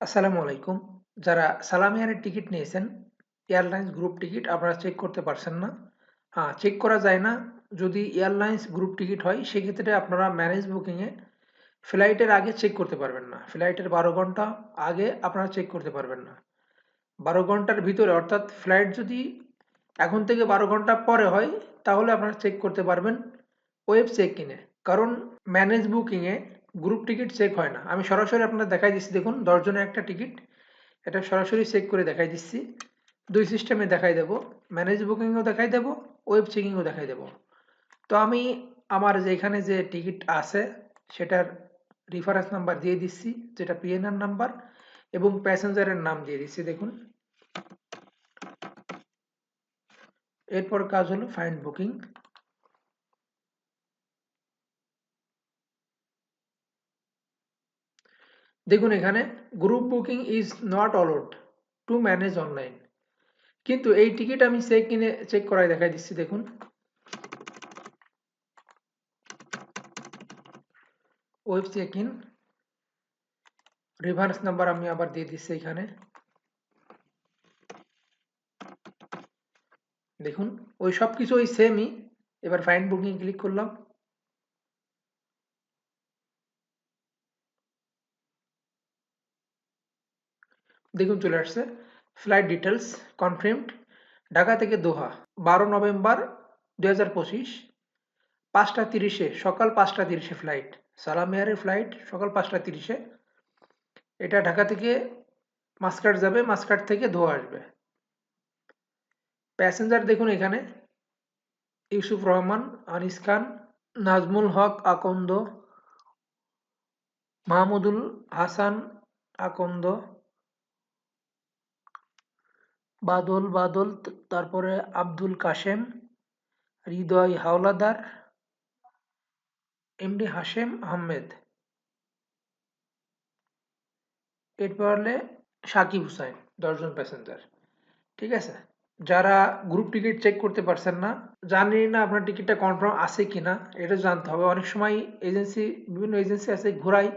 আসসালামু আলাইকুম। যারা সালাম এয়ারের টিকিট নিয়েছেন, এয়ারলাইন্স গ্রুপ টিকিট আপনারা চেক করতে পারছেন না। হ্যাঁ চেক করা যায় না। যদি এয়ারলাইন্স গ্রুপ টিকিট হয়, সেক্ষেত্রে আপনারা ম্যানেজ বুকিংয়ে ফ্লাইটের আগে চেক করতে পারবেন না। ফ্লাইটের বারো ঘণ্টা আগে আপনারা চেক করতে পারবেন না। বারো ঘণ্টার ভিতরে, অর্থাৎ ফ্লাইট যদি এখন থেকে বারো ঘণ্টা পরে হয়, তাহলে আপনারা চেক করতে পারবেন ওয়েব চেক কিনে। কারণ ম্যানেজ বুকিংয়ে গ্রুপ টিকিট চেক হয় না। আমি সরাসরি আপনার দেখাই দিচ্ছি, দেখুন দশজনের একটা টিকিট এটা সরাসরি চেক করে দেখাই দিচ্ছি। দুই সিস্টেমে দেখাই দেব ম্যানেজ বুকিংও দেখাই দেব ওয়েব চেকিংও দেখাই দেব। তো আমি আমার যে এখানে যে টিকিট আছে, সেটার রিফারেন্স নাম্বার দিয়ে দিচ্ছি, যেটা পিএনআর নাম্বার এবং প্যাসেঞ্জারের নাম দিয়ে দিচ্ছি, দেখুন। এরপর কাজ হলো ফাইন্ড বুকিং দেখুন এখানে group booking is not allowed to manage online কিন্তু এই টিকিট আমি চেক কিনে চেক করাই দেখাই দিচ্ছি, দেখুন। Web check in reverse number আমি আবার দিয়ে দিচ্ছি এখানে। দেখুন, ওই সব কিছু ওই সেমই এবার ফাইন বুকিং ক্লিক করলাম। দেখুন চলে আসছে। ফ্লাইট ডিটেলস কনফার্মড ঢাকা থেকে দোহা, বারো নভেম্বর দু হাজার পঁচিশ, পাঁচটা তিরিশে, সকাল পাঁচটা তিরিশে ফ্লাইট সালাম এয়ারের ফ্লাইট সকাল পাঁচটা তিরিশে। এটা ঢাকা থেকে মাসকাট যাবে, মাসকাট থেকে দোহা আসবে। প্যাসেঞ্জার দেখুন এখানে। ইউসুফ রহমান, আনিস খান, নাজমুল হক, আকন্দ, মাহমুদুল হাসান, আকন্দ। বাদল বাদল তারপরে আব্দুল কাশেম, হৃদয় হাওলাদার এমডি হাশেম আহমেদ। এরপর সাকিব হুসাইন, দশজন প্যাসেঞ্জার ঠিক আছে? যারা গ্রুপ টিকিট চেক করতে পারছেন না, জানি না আপনার টিকিটটা কনফার্ম আছে কিনা, এটা জানতে হবে। অনেক সময় এজেন্সি বিভিন্ন এজেন্সি আছে ঘোরাই,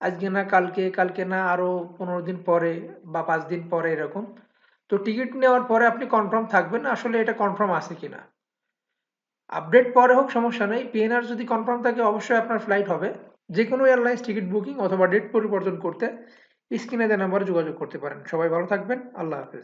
আজকে না কালকে কালকে না আরও পনেরো দিন পরে বা পাঁচ দিন পরে এরকম। তো টিকিট নেওয়ার পরে আপনি কনফার্ম থাকবেন আসলে এটা কনফার্ম আছে কিনা। আপডেট পরে হোক, সমস্যা নেই। পিএনআর যদি কনফার্ম থাকে, অবশ্যই আপনার ফ্লাইট হবে। যে কোনো এয়ারলাইন্স টিকিট বুকিং অথবা ডেট পরিবর্তন করতে স্ক্রিনে দেওয়া নাম্বারে যোগাযোগ করতে পারেন। সবাই ভালো থাকবেন। আল্লাহ হাফেজ।